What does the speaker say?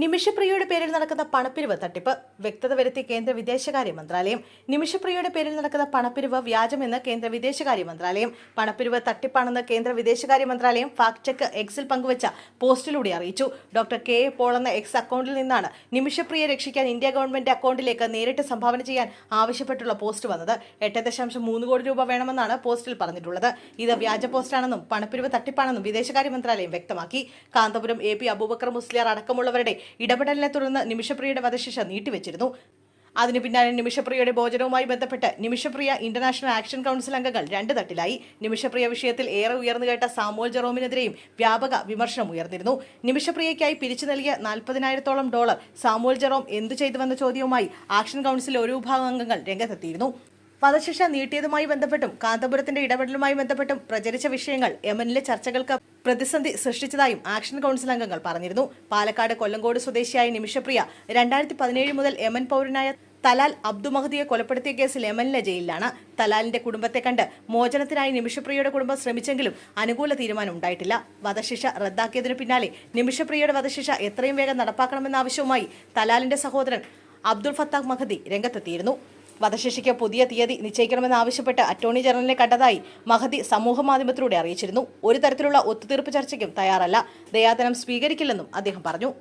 നിമിഷപ്രിയയുടെ പേരിൽ നടക്കുന്ന പണപ്പിരിവ് തട്ടിപ്പ്. വ്യക്തത വരുത്തി കേന്ദ്ര വിദേശകാര്യ മന്ത്രാലയം. നിമിഷപ്രിയയുടെ പേരിൽ നടക്കുന്ന പണപ്പിരിവ് വ്യാജമെന്ന് കേന്ദ്ര വിദേശകാര്യ മന്ത്രാലയം. പണപ്പിരിവ് തട്ടിപ്പാണെന്ന് കേന്ദ്ര വിദേശകാര്യ മന്ത്രാലയം ഫാക്ട് ചെക്ക് എക്സിൽ പങ്കുവച്ച പോസ്റ്റിലൂടെ അറിയിച്ചു. ഡോക്ടർ കെ എ പോൾ എന്ന എക്സ് അക്കൗണ്ടിൽ നിന്നാണ് നിമിഷപ്രിയ രക്ഷിക്കാൻ ഇന്ത്യ ഗവൺമെന്റ് അക്കൗണ്ടിലേക്ക് നേരിട്ട് സംഭാവന ചെയ്യാൻ ആവശ്യപ്പെട്ടുള്ള പോസ്റ്റ് വന്നത്. എട്ട് ദശാംശം മൂന്ന് കോടി രൂപ വേണമെന്നാണ് പോസ്റ്റിൽ പറഞ്ഞിട്ടുള്ളത്. ഇത് വ്യാജ പോസ്റ്റാണെന്നും പണപ്പിരിവ് തട്ടിപ്പാണെന്നും വിദേശകാര്യ മന്ത്രാലയം വ്യക്തമാക്കി. കാന്തപുരം എ പി അബൂബക്കർ മുസ്ലിയാർ അടക്കമുള്ളവരുടെ ഇടപെടലിനെ തുടർന്ന് നിമിഷപ്രിയയുടെ വധശിക്ഷ നീട്ടിവെച്ചിരുന്നു. അതിനു പിന്നാലെ നിമിഷപ്രിയയുടെ ഭോജനവുമായി ബന്ധപ്പെട്ട് നിമിഷപ്രിയ ഇന്റർനാഷണൽ ആക്ഷൻ കൗൺസിൽ അംഗങ്ങൾ രണ്ട് തട്ടിലായി. നിമിഷപ്രിയ വിഷയത്തിൽ ഏറെ ഉയർന്നു കേട്ട സാമോൽ ജെറോമിനെതിരെയും വ്യാപക വിമർശനം ഉയർന്നിരുന്നു. നിമിഷപ്രിയയ്ക്കായി പിരിച്ചു നൽകിയ നാൽപ്പതിനായിരത്തോളം ഡോളർ സാമോൽ ജെറോം എന്തു ചെയ്തുവെന്ന ചോദ്യവുമായി ആക്ഷൻ കൗൺസിൽ ഒരു വിഭാഗം അംഗങ്ങൾ രംഗത്തെത്തിയിരുന്നു. വധശിക്ഷ നീട്ടിയതുമായി ബന്ധപ്പെട്ടും കാന്തപുരത്തിന്റെ ഇടപെടലുമായി ബന്ധപ്പെട്ടും പ്രചരിച്ച വിഷയങ്ങൾ യമനിലെ ചർച്ചകൾക്ക് പ്രതിസന്ധി സൃഷ്ടിച്ചതായും ആക്ഷൻ കൗൺസിൽ അംഗങ്ങൾ പറഞ്ഞിരുന്നു. പാലക്കാട് കൊല്ലങ്കോട് സ്വദേശിയായ നിമിഷപ്രിയ രണ്ടായിരത്തി പതിനേഴ് മുതൽ എമൻ പൗരനായ തലാൽ അബ്ദു മഹദിയെ കൊലപ്പെടുത്തിയ കേസിൽ യമനിലെ ജയിലിലാണ്. തലാലിന്റെ കുടുംബത്തെ കണ്ട് മോചനത്തിനായി നിമിഷപ്രിയയുടെ കുടുംബം ശ്രമിച്ചെങ്കിലും അനുകൂല തീരുമാനം ഉണ്ടായിട്ടില്ല. വധശിക്ഷ റദ്ദാക്കിയതിനു പിന്നാലെ നിമിഷപ്രിയയുടെ വധശിക്ഷ എത്രയും വേഗം നടപ്പാക്കണമെന്ന ആവശ്യവുമായി തലാലിന്റെ സഹോദരൻ അബ്ദുൾ ഫത്താഖ് മഹദി രംഗത്തെത്തിയിരുന്നു. വധശിക്ഷയ്ക്ക് പുതിയ തീയതി നിശ്ചയിക്കണമെന്നാവശ്യപ്പെട്ട് അറ്റോർണി ജനറലിനെ കണ്ടതായി മഹദി സമൂഹമാധ്യമത്തിലൂടെ അറിയിച്ചിരുന്നു. ഒരു തരത്തിലുള്ള ഒത്തുതീർപ്പ് ചർച്ചയ്ക്കും തയ്യാറല്ല. ദയാദനം സ്വീകരിക്കില്ലെന്നും അദ്ദേഹം പറഞ്ഞു.